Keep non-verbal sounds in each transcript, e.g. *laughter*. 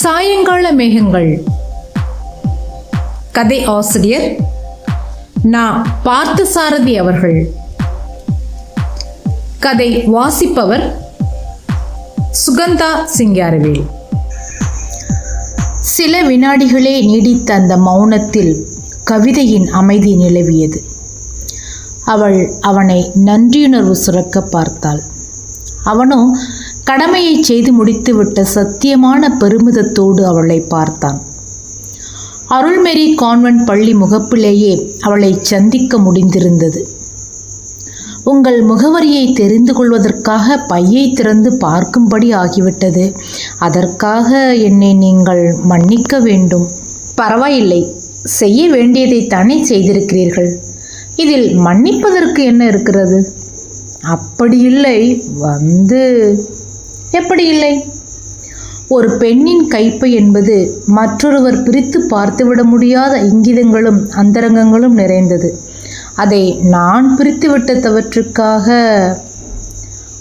சாயங்கால மேகங்கள். கதை ஆசிரியர் நான் பார்த்தசாரதி அவர்கள். கதை வாசிப்பவர் சுகந்தா சிங்காரவேல். சில வினாடிகளே நீடித்த அந்த மௌனத்தில் கவிதையின் அமைதி நிலவியது. அவள் அவனை நன்றியுணர்வு சுரக்க பார்த்தாள். அவனோ கடமையை செய்து முடித்துவிட்ட சத்தியமான பெருமிதத்தோடு அவளை பார்த்தான். அருள்மெரி கான்வென்ட் பள்ளி முகப்பிலேயே அவளை சந்திக்க முடிந்திருந்தது. உங்கள் முகவரியை தெரிந்து கொள்வதற்காக பையை திறந்து பார்க்கும்படி ஆகிவிட்டது. அதற்காக என்னை நீங்கள் மன்னிக்க வேண்டும். பரவாயில்லை செய்ய வேண்டியதை தானே செய்திருக்கிறீர்கள். இதில் மன்னிப்பதற்கு என்ன இருக்கிறது? அப்படி இல்லை வந்து எப்படி இல்லை? ஒரு பெண்ணின் கைப்பை என்பது மற்றொருவர் பிரித்து பார்த்துவிட முடியாத இங்கிதங்களும் அந்தரங்கங்களும் நிறைந்தது. அதை நான் பிரித்துவிட்டதவற்றுக்காக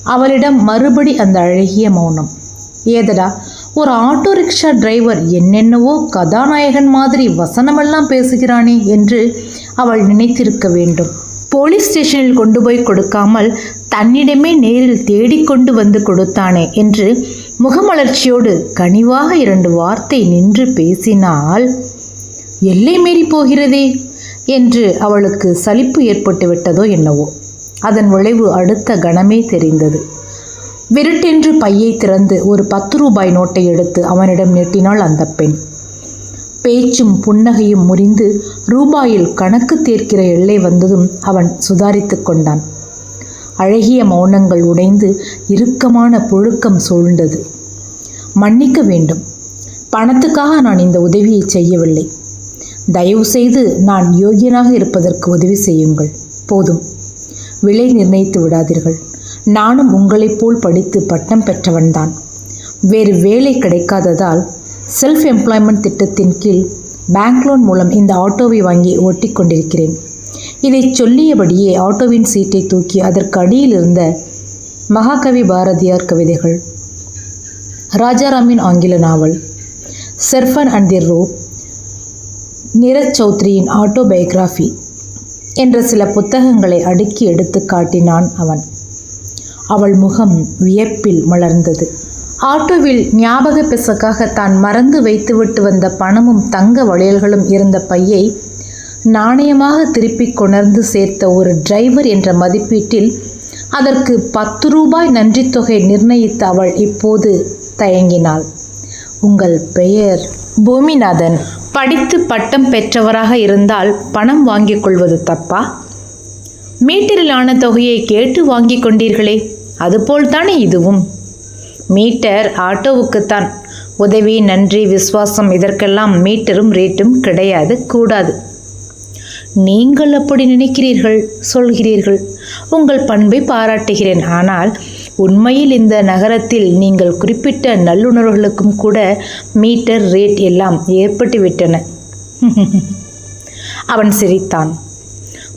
அவளிடம் மறுபடி அந்த அழகிய மௌனம். ஏதடா ஒரு ஆட்டோ ரிக்ஷா டிரைவர் என்னென்னவோ கதாநாயகன் மாதிரி வசனமெல்லாம் பேசுகிறானே என்று அவள் நினைத்திருக்க வேண்டும். போலீஸ் ஸ்டேஷனில் கொண்டு போய் கொடுக்காமல் தன்னிடமே நேரில் தேடிக்கொண்டு வந்து கொடுத்தானே என்று முகமலர்ச்சியோடு கனிவாக இரண்டு வார்த்தை நின்று பேசினால் எல்லை மீறி போகிறதே என்று அவளுக்கு சலிப்பு ஏற்பட்டு விட்டதோ என்னவோ. அதன் விளைவு அடுத்த கணமே தெரிந்தது. விருட்டென்று பையை திறந்து ஒரு பத்து ரூபாய் நோட்டை எடுத்து அவனிடம் நீட்டினாள் அந்த பெண். பேச்சும் புன்னகையும் முறிந்து ரூபாயில் கணக்கு தேர்க்கிற எல்லை வந்ததும் அவன் சுதாரித்து கொண்டான். அழகிய மௌனங்கள் உடைந்து இறுக்கமான புழுக்கம் சூழ்ந்தது. மன்னிக்க வேண்டும். பணத்துக்காக நான் இந்த உதவியை செய்யவில்லை. தயவு செய்து நான் யோகியனாக இருப்பதற்கு உதவி செய்யுங்கள். போதும். விலை நிர்ணயித்து விடாதீர்கள். நானும் உங்களைப் போல் படித்து பட்டம் பெற்றவன்தான். வேறு வேலை கிடைக்காததால் செல்ஃப் எம்ப்ளாய்மெண்ட் திட்டத்தின் கீழ் பேங்க் லோன் மூலம் இந்த ஆட்டோவை வாங்கி ஓட்டிக் கொண்டிருக்கிறேன் இதை சொல்லியபடியே ஆட்டோவின் சீட்டை தூக்கி அதற்கு அடியில் இருந்த மகாகவி பாரதியார் கவிதைகள் ராஜாராமின் ஆங்கில novel serpent and the rope Neeraj சௌத்ரியின் autobiography என்ற சில புத்தகங்களை அடுக்கி எடுத்து காட்டினான் அவன். அவள் முகம் வியப்பில் மலர்ந்தது. ஆட்டோவில் ஞாபக பிசக்காக தான் மறந்து வைத்துவிட்டு வந்த பணமும் தங்க வளையல்களும் இருந்த பையை நாணயமாக திருப்பிக் கொணர்ந்து சேர்த்த ஒரு டிரைவர் என்ற மதிப்பீட்டில் அதற்கு பத்து ரூபாய் நன்றித்தொகை நிர்ணயித்த அவள் இப்போது தயங்கினாள். உங்கள் பெயர்? பூமிநாதன். படித்து பட்டம் பெற்றவராக இருந்தால் பணம் வாங்கிக் கொள்வது தப்பா? மீட்டரிலான தொகையை கேட்டு வாங்கிக் கொண்டீர்களே அதுபோல்தானே இதுவும்? மீட்டர் ஆட்டோவுக்குத்தான். உதவி நன்றி விசுவாசம் இதற்கெல்லாம் மீட்டரும் ரேட்டும் கிடையாது கூடாது. நீங்கள் அப்படி நினைக்கிறீர்கள் சொல்கிறீர்கள். உங்கள் பண்பை பாராட்டுகிறேன். ஆனால் உண்மையில் இந்த நகரத்தில் நீங்கள் குறிப்பிட்ட நல்லுணர்வுகளுக்கும் கூட மீட்டர் ரேட் எல்லாம் ஏற்பட்டுவிட்டன. *laughs* அவன் சிரித்தான்.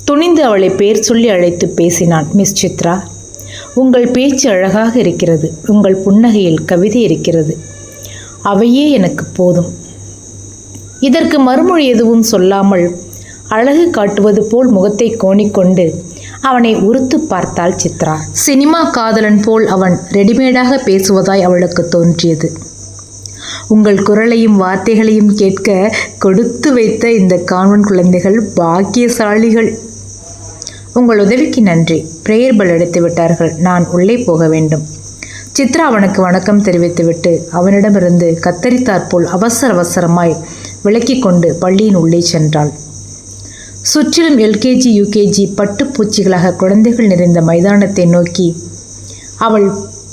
துணிந்து அவளை பேர் சொல்லி அழைத்து பேசினான் மிஸ் சித்ரா. உங்கள் பேச்சு அழகாக இருக்கிறது. உங்கள் புன்னகையில் கவிதை இருக்கிறது. அவையே எனக்கு போதும். இதற்கு மறுமொழி எதுவும் சொல்லாமல் அழகு காட்டுவது போல் முகத்தை கோணிக்கொண்டு அவனை உறுத்து பார்த்தாள் சித்ரா. சினிமா காதலன் போல் அவன் ரெடிமேடாக பேசுவதாய் அவளுக்கு தோன்றியது. உங்கள் குரலையும் வார்த்தைகளையும் கேட்க கொடுத்து வைத்த இந்த கான்வன் குழந்தைகள் பாக்கியசாலிகள். உங்கள் உதவிக்கு நன்றி. பிரேயர் பல் எடுத்து விட்டார்கள். நான் உள்ளே போக வேண்டும். சித்ரா அவனுக்கு வணக்கம் தெரிவித்துவிட்டு அவனிடமிருந்து கத்தரித்தாற்போல் அவசர அவசரமாய் விளக்கி கொண்டு பள்ளியின் உள்ளே சென்றாள். சுற்றிலும் எல்கேஜி யூகேஜி பட்டுப்பூச்சிகளாக குழந்தைகள் நிறைந்த மைதானத்தை நோக்கி அவள்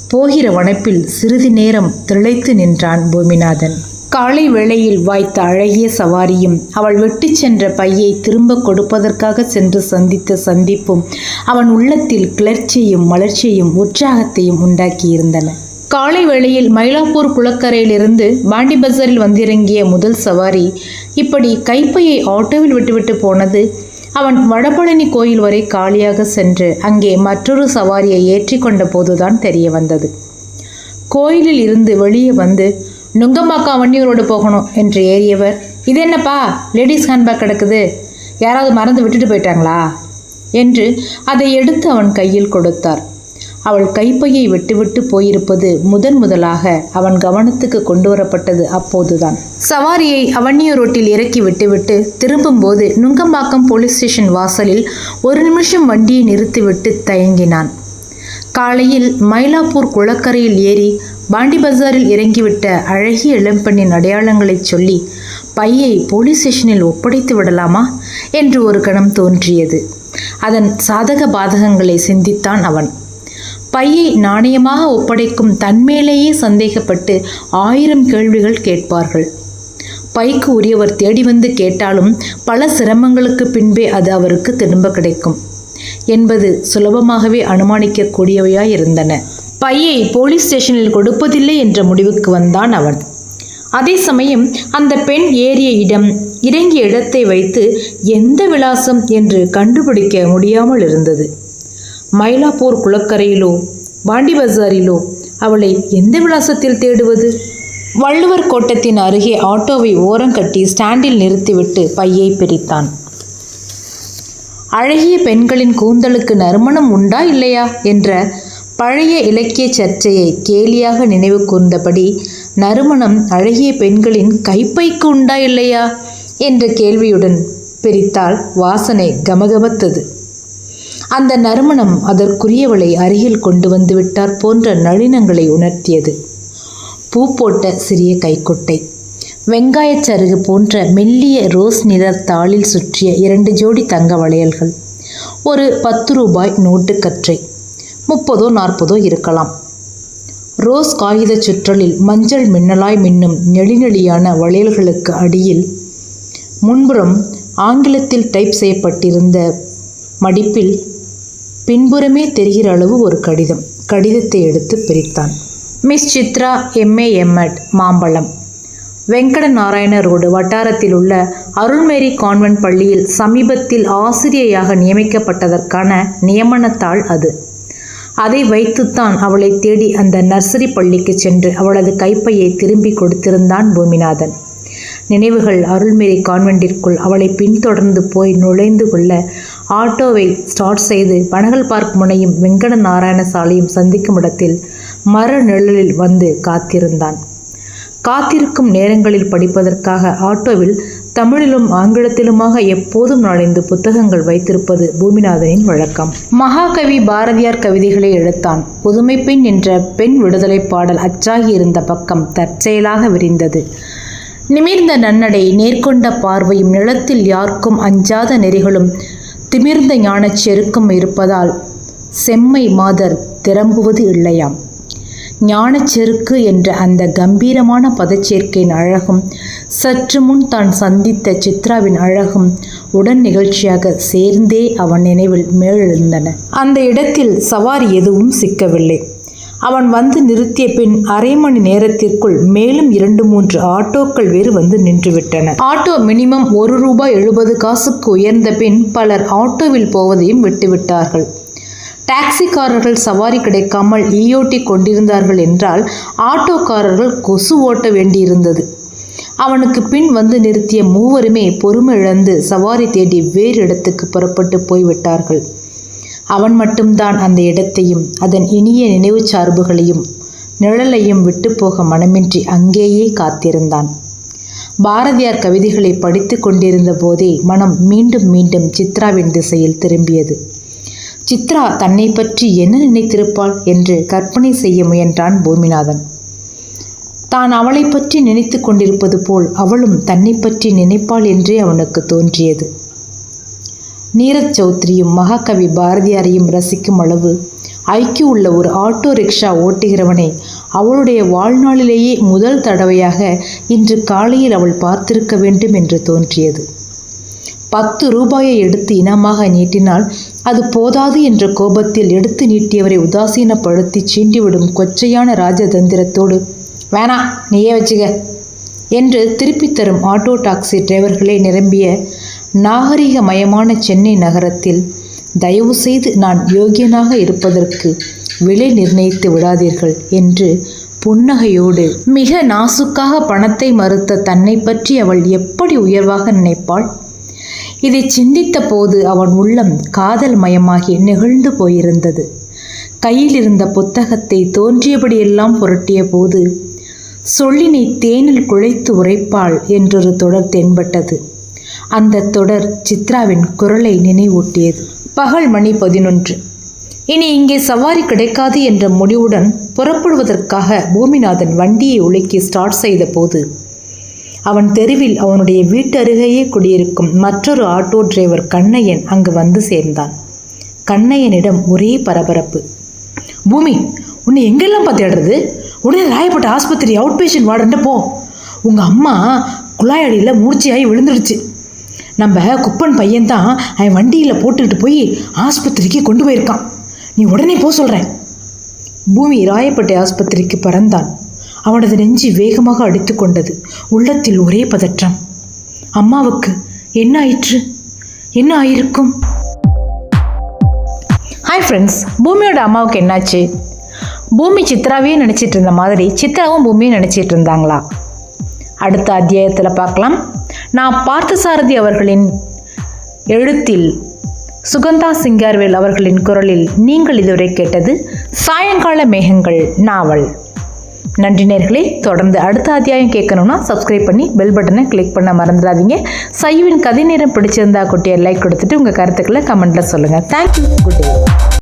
போகிற வனப்பில் சிறிது நேரம் திளைத்து நின்றான் பூமிநாதன். காலை வேளையில் வாய்த்த அழகிய சவாரியும் அவள் விட்டுச் சென்ற பையை திரும்ப கொடுப்பதற்காக சென்று சந்தித்த சந்திப்பும் அவன் உள்ளத்தில் கிளர்ச்சியும் மலர்ச்சியும் உற்சாகத்தையும் உண்டாக்கியிருந்தன. காலை வேளையில் மயிலாப்பூர் குளக்கரையிலிருந்து பாண்டி பஜாரில் வந்திறங்கிய முதல் சவாரி இப்படி கைப்பையை ஆட்டோவில் விட்டுவிட்டு போனது. அவன் வடபழனி கோயில் வரை காலியாக சென்று அங்கே மற்றொரு சவாரியை ஏற்றி கொண்ட போதுதான் தெரிய வந்தது. கோயிலில் இருந்து வெளியே வந்து நுங்கம்பாக்கம் வண்டியூரோடு போகணும் என்று ஏறியவர் இது என்னப்பா லேடிஸ் ஹேண்ட்பேக் கிடக்குது. யாராவது மறந்து விட்டுட்டு போயிட்டாங்களா? என்று அதை எடுத்து அவன் கையில் கொடுத்தார். அவள் கைப்பையை விட்டுவிட்டு போயிருப்பது முதன் முதலாக அவன் கவனத்துக்கு கொண்டு வரப்பட்டது அப்போதுதான். சவாரியை அவன்னியூர் ரோட்டில் இறக்கி விட்டுவிட்டு திரும்பும்போது நுங்கம்பாக்கம் போலீஸ் ஸ்டேஷன் வாசலில் ஒரு நிமிஷம் வண்டியை நிறுத்திவிட்டு தயங்கினான். காலையில் மயிலாப்பூர் குளக்கரையில் ஏறி பாண்டி பஜாரில் இறங்கிவிட்ட அழகிய இளம்பெண்ணின் அடையாளங்களைச் சொல்லி பையை போலீஸ் ஸ்டேஷனில் ஒப்படைத்து விடலாமா என்று ஒரு கணம் தோன்றியது. அதன் சாதக பாதகங்களை சிந்தித்தான் அவன். பையை நாணயமாக ஒப்படைக்கும் தன்மேலேயே சந்தேகப்பட்டு ஆயிரம் கேள்விகள் கேட்பார்கள். பைக்கு உரியவர் தேடி வந்து கேட்டாலும் பல சிரமங்களுக்கு பின்பே அது அவருக்கு திரும்ப கிடைக்கும். என்பது சுலபமாகவே அனுமானிக்கக்கூடியவையாயிருந்தன. பையை போலீஸ் ஸ்டேஷனில் கொடுப்பதில்லை என்ற முடிவுக்கு வந்தான் அவன். அதே சமயம் அந்த பெண் ஏறிய இடம் இறங்கிய இடத்தை வைத்து எந்த விலாசம் என்று கண்டுபிடிக்க முடியாமல் இருந்தது. மயிலாப்பூர் குளக்கரையிலோ பாண்டி பஜாரிலோ அவளை எந்த விலாசத்தில் தேடுவது? வள்ளுவர் கோட்டத்தின் அருகே ஆட்டோவை ஓரங்கட்டி ஸ்டாண்டில் நிறுத்திவிட்டு பையை பிரித்தான் அழகிய பெண்களின் கூந்தலுக்கு நறுமணம் உண்டா இல்லையா என்ற பழைய இலக்கிய சர்ச்சையை கேலியாக நினைவு கூர்ந்தபடி நறுமணம் அழகிய பெண்களின் கைப்பைக்கு உண்டா இல்லையா என்ற கேள்வியுடன் பிரித்தால் வாசனை கமகமத்தது. அந்த நறுமணம் அதற்குரியவளை அருகில் கொண்டு வந்து விட்டார் போன்ற நளினங்களை உணர்த்தியது. பூ போட்ட சிறிய கைக்குட்டை. வெங்காயச் சருகு போன்ற மெல்லிய ரோஸ் நிற தாளில் சுற்றிய இரண்டு ஜோடி தங்க வளையல்கள். ஒரு பத்து ரூபாய் நோட்டு கற்றை. முப்பதோ நாற்பதோ இருக்கலாம். ரோஸ் காகித சுற்றலில் மஞ்சள் மின்னலாய் மின்னும் நெளிநெளியான வளையல்களுக்கு அடியில் முன்புறம் ஆங்கிலத்தில் டைப் செய்யப்பட்டிருந்த மடிப்பில் பின்புறமே தெரிகிற அளவு ஒரு கடிதம். கடிதத்தை எடுத்து பிரித்தான். மிஸ் சித்ரா எம்ஏ எம்எட் மாம்பழம். வெங்கட நாராயண ரோடு வட்டாரத்தில் உள்ள அருள்மேரி கான்வென்ட் பள்ளியில் சமீபத்தில் ஆசிரியையாக நியமிக்கப்பட்டதற்கான நியமனத்தாள் அது. அதை வைத்துத்தான் அவளை தேடி அந்த நர்சரி பள்ளிக்கு சென்று அவளது கைப்பையை திரும்பி கொடுத்திருந்தான் பூமிநாதன். நினைவுகள் அருள்மேரி கான்வெண்டிற்குள் அவளை பின்தொடர்ந்து போய் நுழைந்து கொள்ள ஆட்டோவை ஸ்டார்ட் செய்து பனகல் பார்க் முனையும் வெங்கட நாராயண சாலையும் சந்திக்கும் இடத்தில் மர நிழலில் வந்து காத்திருந்தான். காத்திருக்கும் நேரங்களில் படிப்பதற்காக ஆட்டோவில் தமிழிலும் ஆங்கிலத்திலுமாக எப்போதும் நாலந்து புத்தகங்கள் வைத்திருப்பது பூமிநாதனின் வழக்கம். மகாகவி பாரதியார் கவிதைகளை எழுத்தான். புதுமை பெண் என்ற பெண் விடுதலை பாடல் அச்சாகி இருந்த பக்கம் தற்செயலாக விரிந்தது. நிமிர்ந்த நன்னடை நேர்கொண்ட பார்வையும் நிலத்தில் யாருக்கும் அஞ்சாத நெறிகளும் திமிர்ந்த ஞானச் செருக்கும் இருப்பதால் செம்மை மாதர் திரம்புவது இல்லையாம். ஞானச்செருக்கு என்ற அந்த கம்பீரமான பதச்சேர்க்கையின் அழகும் சற்று முன் தான் சந்தித்த சித்ராவின் அழகும் உடன் நிகழ்ச்சியாக சேர்ந்தே அவன் நினைவில் மேலெழுந்தன. அந்த இடத்தில் சவாரி எதுவும் சிக்கவில்லை. அவன் வந்து நிறுத்திய பின் அரை மணி நேரத்திற்குள் மேலும் இரண்டு மூன்று ஆட்டோக்கள் வேறு வந்து நின்றுவிட்டன. ஆட்டோ மினிமம் ஒரு ரூபாய் எழுபது காசுக்கு உயர்ந்த பின் பலர் ஆட்டோவில் போவதையும் விட்டுவிட்டார்கள். டாக்ஸிக்காரர்கள் சவாரி கிடைக்காமல் ஈயோட்டி கொண்டிருந்தார்கள் என்றால் ஆட்டோக்காரர்கள் கொசு ஓட்ட வேண்டியிருந்தது. அவனுக்கு பின் வந்து நிறுத்திய மூவருமே பொறுமை இழந்து சவாரி தேடி வேறு இடத்துக்கு புறப்பட்டு போய்விட்டார்கள். அவன் மட்டும்தான் அந்த இடத்தையும் அதன் இனிய நினைவு சார்புகளையும் நிழலையும் விட்டு போக மனமின்றி அங்கேயே காத்திருந்தான். பாரதியார் கவிதைகளை படித்து கொண்டிருந்த போதே மனம் மீண்டும் மீண்டும் சித்ராவின் திசையில் திரும்பியது. சித்ரா தன்னை பற்றி என்ன நினைத்திருப்பாள் என்று கற்பனை செய்ய முயன்றான் பூமிநாதன். தான் அவளை பற்றி நினைத்து கொண்டிருப்பது போல் அவளும் தன்னை பற்றி நினைப்பாள் என்றே அவனுக்கு தோன்றியது. நீரஜ் சௌத்ரியும் மகாகவி பாரதியாரையும் ரசிக்கும் அளவு ஐக்கிய உள்ள ஒரு ஆட்டோ ரிக்ஷா ஓட்டுகிறவனை அவளுடைய வாழ்நாளிலேயே முதல் தடவையாக இன்று காலையில் அவள் பார்த்திருக்க வேண்டும் என்று தோன்றியது. பத்து ரூபாயை எடுத்து இனமாக நீட்டினால் அது போதாது என்ற கோபத்தில் எடுத்து நீட்டியவரை உதாசீனப்படுத்தி சீண்டிவிடும் கொச்சையான ராஜதந்திரத்தோடு வேணா நீயே வச்சுக்க என்று திருப்பித் தரும் ஆட்டோ டாக்ஸி டிரைவர்களை நிரம்பிய நாகரிகமயமான சென்னை நகரத்தில் தயவு செய்து நான் யோகியனாக இருப்பதற்கு விலை நிர்ணயித்து விடாதீர்கள் என்று புன்னகையோடு மிக நாசுக்காக பணத்தை மறுத்த தன்னை பற்றி அவள் எப்படி உயர்வாக நினைப்பாள்? இதை சிந்தித்த போது அவன் உள்ளம் காதல் மயமாகி நெகிழ்ந்து போயிருந்தது. கையில் இருந்த புத்தகத்தை தோன்றியபடியெல்லாம் புரட்டிய போது சொல்லினை தேனில் குழைத்து உரைப்பாள் என்றொரு தொடர் தென்பட்டது. அந்த தொடர் சித்ராவின் குரலை நினைவூட்டியது. பகல் மணி பதினொன்று. இனி இங்கே சவாரி கிடைக்காது என்ற முடிவுடன் புறப்படுவதற்காக பூமிநாதன் வண்டியை உலுக்கி ஸ்டார்ட் செய்த போது அவன் தெருவில் அவனுடைய வீட்டு அருகேயே குடியிருக்கும் மற்றொரு ஆட்டோ டிரைவர் கண்ணையன் அங்கு வந்து சேர்ந்தான். கண்ணையனிடம் ஒரே பரபரப்பு. பூமி உன்னை எங்கெல்லாம் பார்த்து உடனே ராயப்பட்ட ஆஸ்பத்திரி அவுட் பேஷண்ட் வார்டுன்ட்டு போ. உங்கள் அம்மா குழாயடியில் மூர்ச்சியாகி விழுந்துடுச்சு. நம்ம குப்பன் பையன்தான் அவன் வண்டியில் போட்டுக்கிட்டு போய் ஆஸ்பத்திரிக்கு கொண்டு போயிருக்கான். நீ உடனே போ சொல்கிறேன் பூமி ராயப்பட்டை ஆஸ்பத்திரிக்கு பறந்தான். அவனது நெஞ்சு வேகமாக அடித்து கொண்டது உள்ளத்தில் ஒரே பதற்றம். அம்மாவுக்கு என்ன ஆயிற்று? என்ன ஆயிருக்கும்? ஹாய் ஃப்ரெண்ட்ஸ் பூமியோட அம்மாவுக்கு என்னாச்சு? பூமி சித்ராவே நினச்சிட்டு இருந்த மாதிரி சித்ராவும் பூமியும் நினச்சிட்டு இருந்தாங்களா? அடுத்த அத்தியாயத்தில் பார்க்கலாம். நான் பார்த்தசாரதி அவர்களின் எழுத்தில் சுகந்தா சிங்கார்வேல் அவர்களின் குரலில் நீங்கள் இதுவரை கேட்டது சாயங்கால மேகங்கள் நாவல். நன்றி நேர்களே. தொடர்ந்து அடுத்த அத்தியாயம் கேட்கணும்னா சப்ஸ்கிரைப் பண்ணி பெல் பட்டனை கிளிக் பண்ண மறந்துடாதீங்க. சைவின் கதை நேரம் பிடிச்சிருந்தா குட்டியை லைக் கொடுத்துட்டு உங்கள் கருத்துக்களை கமெண்ட்டில் சொல்லுங்கள் தேங்க்யூ குட் டே